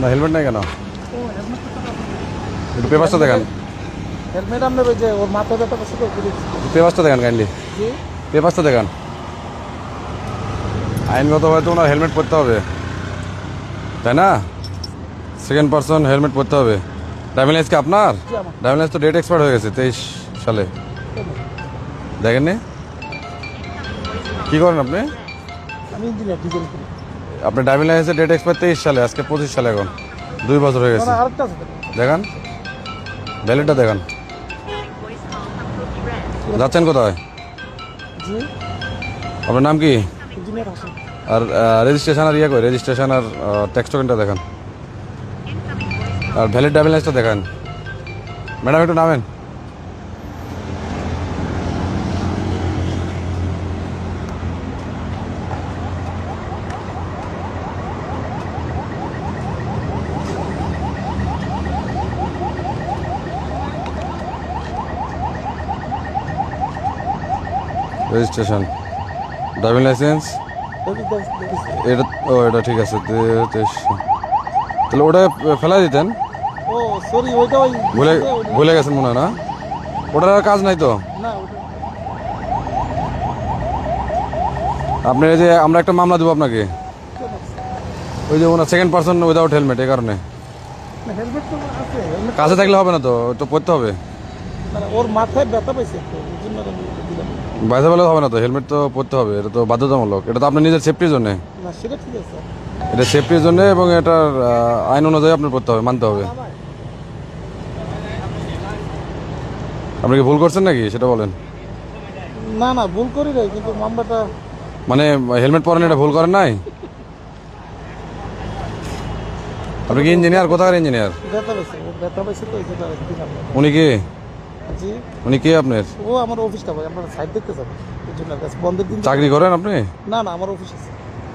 না হেলমেট নাই কেন? একটু পেপারসটা দেখান। হেলমেট ওই যে ওর মাথা ব্যথা করছে তো ঘুরে পেপারসটা দেখান কাইন্ডলি জি পেপারসটা দেখান। আইনগত হয়তো ওনার হেলমেট পরতে হবে। তাই না? সেকেন্ড পার্সন হেলমেট পরতে হবে। ড্রাইভিং লাইসেন্স কি আপনার? ড্রাইভিং লাইসেন্স তো ডেট এক্সপায়ার হয়ে গেছে তেইশ সালে। দেখেননি? কি করেন আপনি? আমি ইঞ্জিনিয়ার করি আপনার ড্রাইভিং লাইসেন্সের ডেট এক্সপায়ার তেইশ সালে আজকে পঁচিশ সালে এখন। দুই বছর হয়ে গেছে। দেখান। ভ্যালিডটা দেখান। যাচ্ছেন কোথায়? আপনার নাম কি? আর রেজিস্ট্রেশন আর ইয়ে কই? রেজিস্ট্রেশন আর ট্যাক্স টোকেনটা দেখান। আর ভ্যালিড ড্রাইভিং লাইসেন্সটা দেখান। ম্যাডাম একটু নামেন। রেজিস্ট্রেশন। Driving license. এটা ও এটা ঠিক আছে তাহলে ওটা ফেলাই দিতেন? ভুলে ভুলে গেছেন মনে হয় না? ওটার আর কাজ নাই তো? আপনি যে আমরা একটা মামলা দেবো আপনাকে। ওই যে owner second person without helmet এই কারণে। কাছে থাকলে হবে না তো? তো পড়তে হবে। মানে ওর মাথায় ব্যথা পাইছে বাইরে বলে হবে না তো হেলমেট তো পড়তে হবে এটা তো বাধ্যতামূলক। এটা তো আপনার নিজের সেফটির জন্য। এটা সেফটির জন্য এবং এটার আইন অনুযায়ী আপনার পড়তে হবে মানতে হবে। আপনি কি ভুল করছেন নাকি সেটা বলেন। না না ভুল করি নাই কিন্তু মামলাটা মানে হেলমেট পরেন এটা ভুল করেন নাই? আপনি কি ইঞ্জিনিয়ার কোথাকার ইঞ্জিনিয়ার উনি কে? জি। উনি কে আপনার? ও আমার অফিসটা ভাই আমরা সাইড দেখতে যাব এই জন্য কাছে বন্ধের দিন চাকরি করেন আপনি? না না আমার অফিস আছে।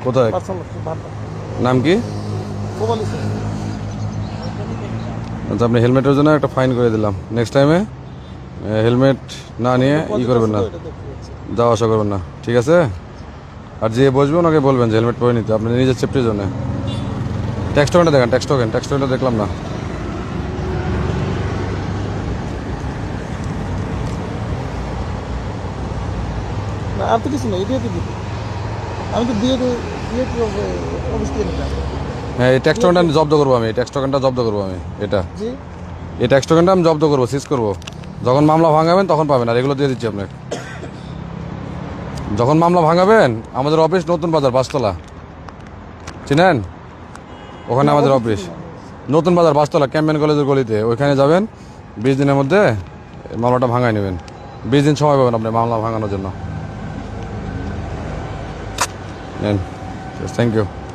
কোথায়? পার্সোনাল নাম কি? আছে আচ্ছা আপনি হেলমেটের জন্য একটা ফাইন করে দিলাম। নেক্সট টাইমে হেলমেট না নিয়ে ই করবেন না। যাওয়া আসা করবেন না। ঠিক আছে? আর যে বসবে ওনাকে বলবেন যে হেলমেট পরে নিতে। আপনি নিজের সেফটির জন্য। ট্যাক্স টোকেনটা দেখেন ট্যাক্স টোকেন ট্যাক্স টোকেনটা দেখলাম না। আর তো কিছু না এটাই তো দিবি আমি তো দিয়ে দিয়ে অফিস থেকে হ্যাঁ এই ট্যাক্স টোকেনটা জব্দ করব আমি ট্যাক্স টোকেনটা জব্দ করব আমি এটা। জি। এই ট্যাক্স টোকেনটা আমি জব্দ করব সিজ করব। যখন মামলা ভাঙাবেন তখন পাবেন আর এগুলো দিয়ে দিচ্ছি আপনাকে। যখন মামলা ভাঙাবেন আমাদের অফিস নতুন বাজার বাসতলা চিনেন? ওখানে আমাদের অফিস নতুন বাজার বাসতলা ক্যাম্পেন কলেজের গলিতে। ওইখানে যাবেন বিশ দিনের মধ্যে মামলাটা ভাঙাই নেবেন। বিশ দিন সময় পাবেন আপনি মামলা ভাঙানোর জন্য। and just thank you.